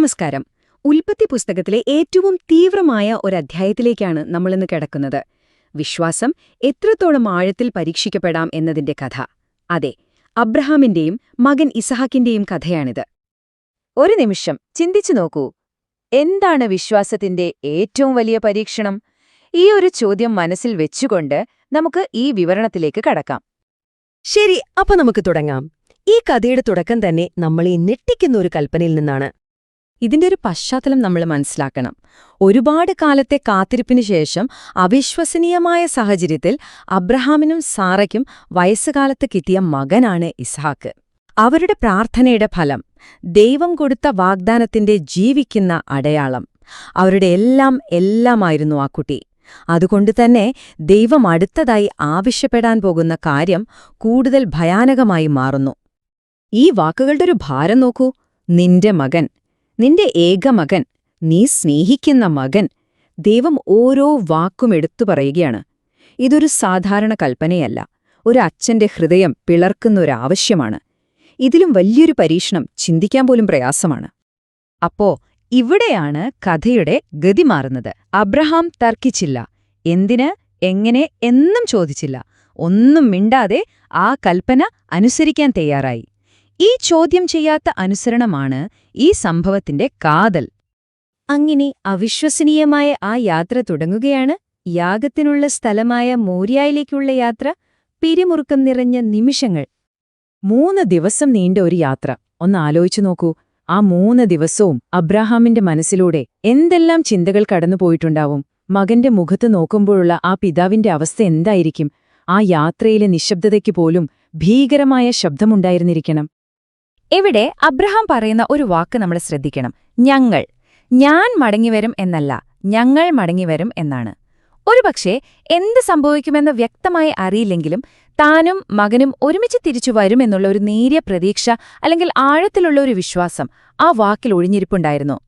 നമസ്കാരം. ഉൽപ്പത്തി പുസ്തകത്തിലെ ഏറ്റവും തീവ്രമായ ഒരധ്യായത്തിലേക്കാണ് നമ്മളിന്ന് കിടക്കുന്നത്. വിശ്വാസം എത്രത്തോളം ആഴത്തിൽ പരീക്ഷിക്കപ്പെടാം എന്നതിന്റെ കഥ. അതെ അബ്രഹാമിന്റെയും മകൻ ഇസഹാക്കിന്റെയും കഥയാണിത്. ഒരു നിമിഷം ചിന്തിച്ചു നോക്കൂ. എന്താണ് വിശ്വാസത്തിന്റെ ഏറ്റവും വലിയ പരീക്ഷണം? ഈ ഒരു ചോദ്യം മനസ്സിൽ വെച്ചുകൊണ്ട് നമുക്ക് ഈ വിവരണത്തിലേക്ക് കടക്കാം. ശരി അപ്പൊ നമുക്ക് തുടങ്ങാം. ഈ കഥയുടെ തുടക്കം തന്നെ നമ്മളെ ഞെട്ടിക്കുന്ന ഒരു കൽപ്പനയിൽ നിന്നാണ്. ഇതിന്റെ ഒരു പശ്ചാത്തലം നമ്മൾ മനസ്സിലാക്കണം. ഒരുപാട് കാലത്തെ കാത്തിരിപ്പിനു ശേഷം അവിശ്വസനീയമായ സാഹചര്യത്തിൽ അബ്രഹാമിനും സാറയ്ക്കും വയസ്സുകാലത്ത് കിട്ടിയ മകനാണ് ഇസ്ഹാക്ക്. അവരുടെ പ്രാർത്ഥനയുടെ ഫലം ദൈവം കൊടുത്ത വാഗ്ദാനത്തിന്റെ ജീവിക്കുന്ന അടയാളം. അവരുടെ എല്ലാം എല്ലാമായിരുന്നു ആ കുട്ടി. അതുകൊണ്ട് തന്നെ ദൈവം അടുത്തതായി ആവശ്യപ്പെടാൻ പോകുന്ന കാര്യം കൂടുതൽ ഭയാനകമായി മാറുന്നു. ഈ വാക്കുകളുടെ ഒരു ഭാരം നോക്കൂ. നിന്റെ മകൻ നിന്റെ ഏകമകൻ നീ സ്നേഹിക്കുന്ന മകൻ ദൈവം ഓരോ വാക്കും എടുത്തു പറയുകയാണ്. ഇതൊരു സാധാരണ കൽപ്പനയല്ല. ഒരു അച്ഛന്റെ ഹൃദയം പിളർക്കുന്നൊരാവശ്യമാണ് ഇതിലും വലിയൊരു പരീക്ഷണം ചിന്തിക്കാൻ പോലും പ്രയാസമാണ്. അപ്പോ ഇവിടെയാണ് കഥയുടെ ഗതി മാറുന്നത്. അബ്രഹാം തർക്കിച്ചില്ല. എന്തിന് എങ്ങനെ എന്നും ചോദിച്ചില്ല. ഒന്നും മിണ്ടാതെ ആ കൽപ്പന അനുസരിക്കാൻ തയ്യാറായി. ഈ ചോദ്യം ചെയ്യാത്ത അനുസരണമാണ് ഈ സംഭവത്തിന്റെ കാതൽ. അങ്ങനെ അവിശ്വസനീയമായ ആ യാത്ര തുടങ്ങുകയാണ്. യാഗത്തിനുള്ള സ്ഥലമായ മോര്യായിലേക്കുള്ള യാത്ര പിരിമുറുക്കം നിറഞ്ഞ നിമിഷങ്ങൾ. മൂന്ന് ദിവസം നീണ്ട ഒരു യാത്ര. ഒന്ന് ആലോചിച്ചു നോക്കൂ. ആ മൂന്ന് ദിവസവും അബ്രാഹാമിന്റെ മനസ്സിലൂടെ എന്തെല്ലാം ചിന്തകൾ കടന്നുപോയിട്ടുണ്ടാവും മകന്റെ മുഖത്ത് നോക്കുമ്പോഴുള്ള ആ പിതാവിന്റെ അവസ്ഥ എന്തായിരിക്കും? ആ യാത്രയിലെ നിശബ്ദതയ്ക്ക് പോലും ഭീകരമായ ശബ്ദമുണ്ടായിരുന്നിരിക്കണം. ഇവിടെ അബ്രഹാം പറയുന്ന ഒരു വാക്ക് നമ്മൾ ശ്രദ്ധിക്കണം. ഞങ്ങൾ. ഞാൻ മടങ്ങിവരും എന്നല്ല. ഞങ്ങൾ മടങ്ങിവരും എന്നാണ്. ഒരുപക്ഷെ എന്ത് സംഭവിക്കുമെന്ന് വ്യക്തമായി അറിയില്ലെങ്കിലും താനും മകനും ഒരുമിച്ച് തിരിച്ചു വരുമെന്നുള്ള ഒരു നേരിയ പ്രതീക്ഷ അല്ലെങ്കിൽ ആഴത്തിലുള്ള ഒരു വിശ്വാസം ആ വാക്കിൽ ഒഴിഞ്ഞിരിപ്പുണ്ടായിരുന്നു.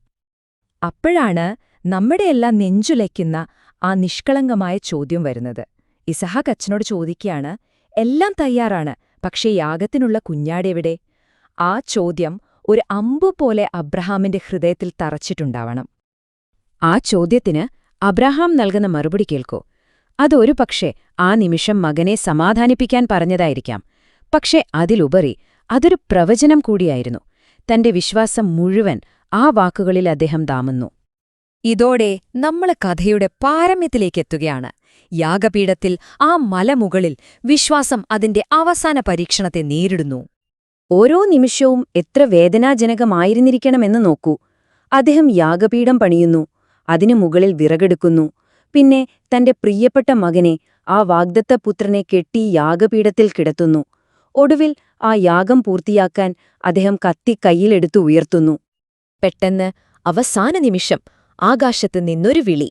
അപ്പോഴാണ് നമ്മുടെയെല്ലാം നെഞ്ചുലയ്ക്കുന്ന ആ നിഷ്കളങ്കമായ ചോദ്യം വരുന്നത്. ഇസഹാക്ക് അച്ഛനോട് ചോദിക്കുകയാണ് എല്ലാം തയ്യാറാണ് പക്ഷേ യാഗത്തിനുള്ള കുഞ്ഞാടെവിടെ? ആ ചോദ്യം ഒരു അമ്പു പോലെ അബ്രഹാമിന്റെ ഹൃദയത്തിൽ തറച്ചിട്ടുണ്ടാവണം. ആ ചോദ്യത്തിന് അബ്രഹാം നൽകുന്ന മറുപടി കേൾക്കൂ. അതൊരു പക്ഷേ ആ നിമിഷം മകനെ സമാധാനിപ്പിക്കാൻ പറഞ്ഞതായിരിക്കാം. പക്ഷേ അതിലുപരി അതൊരു പ്രവചനം കൂടിയായിരുന്നു. തന്റെ വിശ്വാസം മുഴുവൻ ആ വാക്കുകളിൽ അദ്ദേഹം ദാമുന്നു. ഇതോടെ നമ്മൾ കഥയുടെ പാരമ്യത്തിലേക്കെത്തുകയാണ് യാഗപീഠത്തിൽ ആ മലമുകളിൽ വിശ്വാസം അതിന്റെ അവസാന പരീക്ഷണത്തെ നേരിടുന്നു. ഓരോ നിമിഷവും എത്ര വേദനാജനകമായിരുന്നിരിക്കണമെന്ന് നോക്കൂ. അദ്ദേഹം യാഗപീഠം പണിയുന്നു അതിനു മുകളിൽ വിറകെടുക്കുന്നു പിന്നെ തന്റെ പ്രിയപ്പെട്ട മകനെ ആ വാഗ്ദത്തപുത്രനെ കെട്ടി യാഗപീഠത്തിൽ കിടത്തുന്നു. ഒടുവിൽ ആ യാഗം പൂർത്തിയാക്കാൻ അദ്ദേഹം കത്തി കൈയിലെടുത്തു ഉയർത്തുന്നു. പെട്ടെന്ന് അവസാന നിമിഷം ആകാശത്ത് നിന്നൊരു വിളി.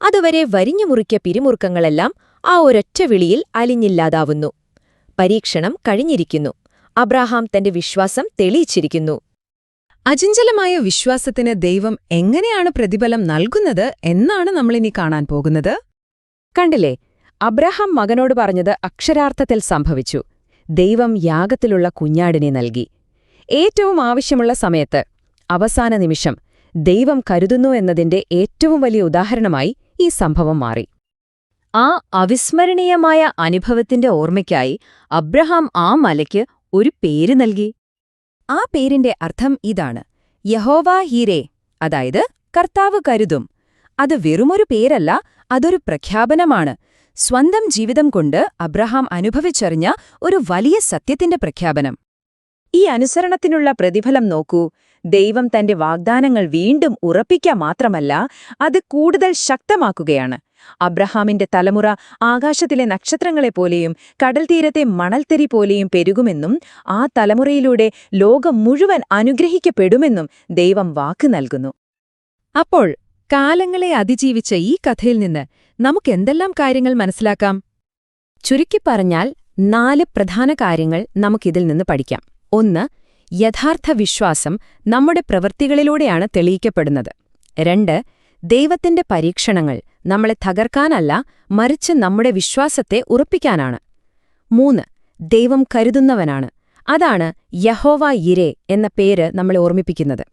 അതുവരെ വരിഞ്ഞു മുറിക്കിയ പിരിമുറുക്കങ്ങളെല്ലാം ആ ഒരൊറ്റ വിളിയിൽ അലിഞ്ഞില്ലാതാവുന്നു. പരീക്ഷണം കഴിഞ്ഞിരിക്കുന്നു. അബ്രാഹാം തന്റെ വിശ്വാസം തെളിയിച്ചിരിക്കുന്നു. അചഞ്ചലമായ വിശ്വാസത്തിന് ദൈവം എങ്ങനെയാണ് പ്രതിഫലം നൽകുന്നത് എന്നാണ് നമ്മളിനി കാണാൻ പോകുന്നത്. കണ്ടില്ലേ അബ്രഹാം മകനോട് പറഞ്ഞത് അക്ഷരാർത്ഥത്തിൽ സംഭവിച്ചു. ദൈവം യാഗത്തിലുള്ള കുഞ്ഞാടിനെ നൽകി. ഏറ്റവും ആവശ്യമുള്ള സമയത്ത് അവസാന നിമിഷം ദൈവം കരുതുന്നു എന്നതിന്റെ ഏറ്റവും വലിയ ഉദാഹരണമായി ഈ സംഭവം മാറി. ആ അവിസ്മരണീയമായ അനുഭവത്തിന്റെ ഓർമ്മയ്ക്കായി അബ്രഹാം ആ മലയ്ക്ക് ഒരു പേര് നൽകി. ആ പേരിന്റെ അർത്ഥം ഇതാണ്. യഹോവ ഹീരേ അതായത് കർത്താവ് കരുതും. അത് വെറുമൊരു പേരല്ല അതൊരു പ്രഖ്യാപനമാണ്. സ്വന്തം ജീവിതം കൊണ്ട് അബ്രഹാം അനുഭവിച്ചറിഞ്ഞ ഒരു വലിയ സത്യത്തിന്റെ പ്രഖ്യാപനം. ഈ അനുസരണത്തിനുള്ള പ്രതിഫലം നോക്കൂ. ദൈവം തന്റെ വാഗ്ദാനങ്ങൾ വീണ്ടും ഉറപ്പിക്കുക മാത്രമല്ല അത് കൂടുതൽ ശക്തമാക്കുകയാണ്. അബ്രഹാമിന്റെ തലമുറ ആകാശത്തിലെ നക്ഷത്രങ്ങളെപ്പോലെയും കടൽത്തീരത്തെ മണൽത്തരി പോലെയും പെരുകുമെന്നും ആ തലമുറയിലൂടെ ലോകം മുഴുവൻ അനുഗ്രഹിക്കപ്പെടുമെന്നും ദൈവം വാക്ക് നൽകുന്നു. അപ്പോൾ കാലങ്ങളെ അതിജീവിച്ച ഈ കഥയിൽ നിന്ന് നമുക്കെന്തെല്ലാം കാര്യങ്ങൾ മനസ്സിലാക്കാം? ചുരുക്കി പറഞ്ഞാൽ നാല് പ്രധാന കാര്യങ്ങൾ നമുക്കിതിൽ നിന്ന് പഠിക്കാം. ഒന്ന് യഥാർത്ഥ വിശ്വാസം നമ്മുടെ പ്രവൃത്തികളിലൂടെയാണ് തെളിയിക്കപ്പെടുന്നത്. രണ്ട് ദൈവത്തിന്റെ പരീക്ഷണങ്ങൾ നമ്മളെ തകർക്കാനല്ല മറിച്ച് നമ്മുടെ വിശ്വാസത്തെ ഉറപ്പിക്കാനാണ്. മൂന്ന് ദൈവം കരുതുന്നവനാണ്. അതാണ് യഹോവ ഇരേ എന്ന പേര് നമ്മളെ ഓർമ്മിപ്പിക്കുന്നത്.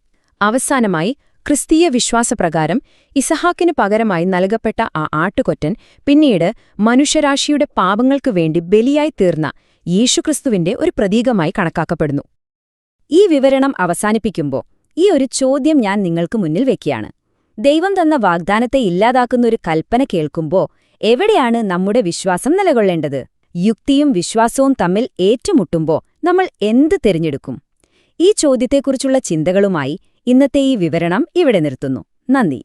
അവസാനമായി ക്രിസ്തീയ വിശ്വാസപ്രകാരം ഇസഹാക്കിനു പകരമായി നൽകപ്പെട്ട ആ ആട്ടുകൊറ്റൻ പിന്നീട് മനുഷ്യരാശിയുടെ പാപങ്ങൾക്കു വേണ്ടി ബലിയായി തീർന്ന യേശുക്രിസ്തുവിന്റെ ഒരു പ്രതീകമായി കണക്കാക്കപ്പെടുന്നു. ഈ വിവരണം അവസാനിപ്പിക്കുമ്പോൾ ഈ ഒരു ചോദ്യം ഞാൻ നിങ്ങൾക്ക് മുന്നിൽ വെക്കുകയാണ്. ദൈവം തന്ന വാഗ്ദാനത്തെ ഇല്ലാതാക്കുന്നൊരു കൽപ്പന കേൾക്കുമ്പോൾ എവിടെയാണ് നമ്മുടെ വിശ്വാസം നിലകൊള്ളേണ്ടത്? യുക്തിയും വിശ്വാസവും തമ്മിൽ ഏറ്റുമുട്ടുമ്പോൾ നമ്മൾ എന്ത് തിരഞ്ഞെടുക്കും? ഈ ചോദ്യത്തെക്കുറിച്ചുള്ള ചിന്തകളുമായി ഇന്നത്തെ ഈ വിവരണം ഇവിടെ നിർത്തുന്നു. നന്ദി.